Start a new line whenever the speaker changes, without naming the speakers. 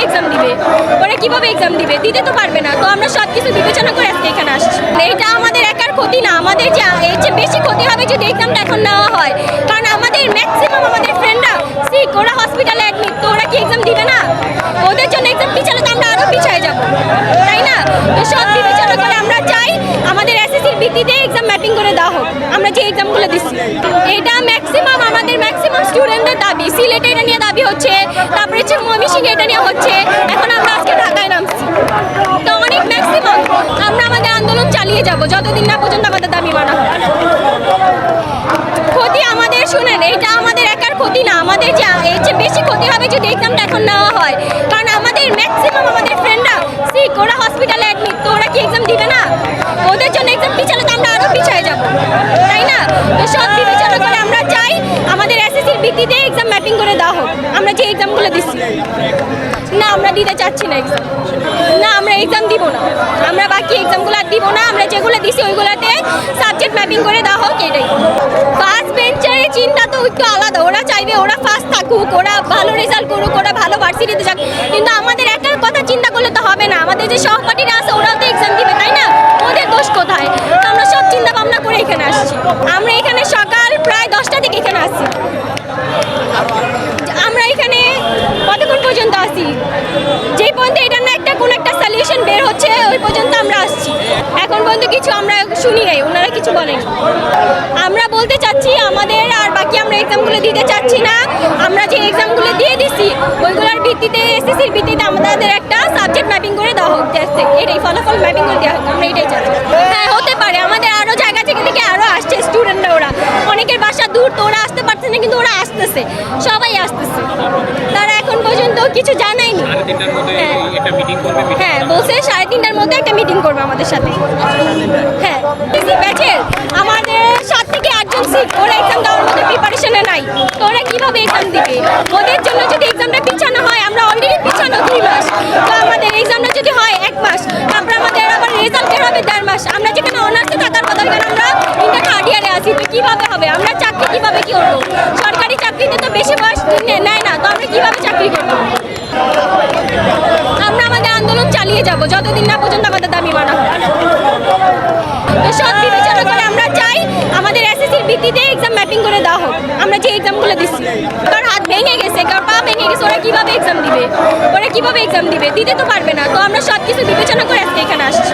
Exam দিবে? ওরা কীভাবে এক্সাম দিবে? দিতে তো পারবে না। তো আমরা সব কিছু বিবেচনা করে আজকে এখানে আসছি। এটা আমাদের একার ক্ষতি না। আমাদের যে, এর চেয়ে বেশি ক্ষতি হবে যদি এক্সামটা এখন নেওয়া হয়। কারণ আমাদের ম্যাক্সিমাম আমাদের ফ্রেন্ডরা সিক ওরা হসপিটালে অ্যাডমিট তো ওরা কি এক্সাম দিবে না? ওদের জন্য এক্সাম পিছালে তো আমরা আরও পিছিয়ে যাব। তাই না? তো সব বিবেচনা করে আমরা চাই আমাদের ভিত্তিতে এক্সাম ম্যাপিং করে দেওয়া হোক। আমরা যে এক্সামগুলো দিচ্ছি। এটা ম্যাক্সিমাম আমাদের ম্যাক্সিমাম স্টুডেন্টদের দাবি। সিলেটে এটা নিয়ে দাবি হচ্ছে, তারপরে হচ্ছে ময়মনসিংহে এটা নিয়ে হচ্ছে। এখন আমরা আজকে ঢাকায় নামছি। তো অনেক ম্যাক্সিমাম আমরা আমাদের আন্দোলন চালিয়ে যাব, যতদিন না পর্যন্ত আমাদের দাবি মানা ক্ষতি আমাদের, শুনেন, এটা আমাদের একার ক্ষতি না। আমাদের যে, এর চেয়ে বেশি ক্ষতি হবে যদি এক্সামটা এখন নেওয়া হয়। কারণ আমাদের ম্যাক্সিমাম আমাদের ফ্রেন্ডরা সিক ওরা হসপিটালে অ্যাডমিট তো ভিত্তিতে এক্সাম ম্যাপিং করে দেওয়া হোক আমরা যে এক্সামগুলো দিচ্ছি। না, আমরা দিতে চাচ্ছি না এক্সাম না, আমরা এক্সাম দিব না। আমরা বাকি এক্সামগুলো আর দিব না। আমরা যেগুলো দিছি ওইগুলোতে সাবজেক্ট ম্যাপিং করে দেওয়া হোক এটাই। ফার্স্ট বেঞ্চারের চিন্তা তো একটু আলাদা। ওরা চাইবে ওরা ফার্স্ট থাকুক, ওরা ভালো রেজাল্ট করুক, ওরা ভালো ভার্সিটিতে যাক। কিন্তু আমাদের একার কথা চিন্তা করলে তো হবে না। আমাদের যে সহপাঠীরা আছে, ওরাও তো এক্সাম দিবে, তাই না? ওদের দোষ কোথায়? আমরা সব চিন্তা ভাবনা করে এখানে আসছি আমরা এখানে সকাল প্রায় দশটা থেকে এখানে আসছি আমরা এখানে কতক্ষণ পর্যন্ত আসি যে পর্যন্ত এটা না একটা কোন একটা সলিউশন বের হচ্ছে, ওই পর্যন্ত আমরা আসছি। এখন পর্যন্ত কিছু আমরা শুনি নাই, ওনারা কিছু বলেন। আমরা বলতে চাচ্ছি, আমাদের আর বাকি আমরা এক্সামগুলো দিতে চাচ্ছি না। আমরা যে এক্সামগুলো দিয়ে দিছি, ওইগুলোর ভিত্তিতে এসএসসির ভিত্তিতে আমাদের একটা সাবজেক্ট ম্যাপিং করে দেওয়া হোক এটাই ফলাফল ম্যাপিং করে দেওয়া হোক আমরা এটাই চাচ্ছি। হ্যাঁ হতে এখন কিছু জানায়নি হ্যাঁ। হ্যাঁ বলছে সাড়ে তিনটার মধ্যে একটা মিটিং করবে আমাদের সাথে। হ্যাঁ। ব্যাচের আমাদের সাত থেকে আটজন সিট ওরা এক্সাম দেওয়ার মতো প্রিপারেশনে নাই। তো ওরা কীভাবে এক্সাম দিবে? ওদের জন্য যদি এক্সামটা পিছানো হয় আমরা অলরেডি পিছানো দুই মাস। তো আমাদের এক্সামটা যদি হয় এক মাস তারপর আমাদের আবার রেজাল্ট বের হবে দেড় মাস। আমরা যেখানে অনার্সে থাকার কথা ওখানে আমরা তিনটা থার্ড ইয়ারে আছি। তো কীভাবে হবে? আমরা চাকরি কীভাবে কি করব? সরকারি চাকরিতে তো বেশি বয়স নেয় না। তো কীভাবে চাকরি করব? আমরা আমাদের আন্দোলন চালিয়ে যাব, যতদিন না পর্যন্ত আমাদের দাবি মানা হয়। সব বিবেচনা করে আমরা চাই আমাদের এসএসসির ভিত্তিতে এক্সাম ম্যাপিং করে দেওয়া হোক। আমরা যে এক্সামগুলো দিচ্ছি, কার হাত ভেঙে গেছে, কার পা ভেঙে গেছে, ওরা কীভাবে এক্সাম দিবে? ওরা কীভাবে এক্সাম দিবে? দিতে তো পারবে না। তো আমরা সব কিছু বিবেচনা করে আজকে এখানে আসছি।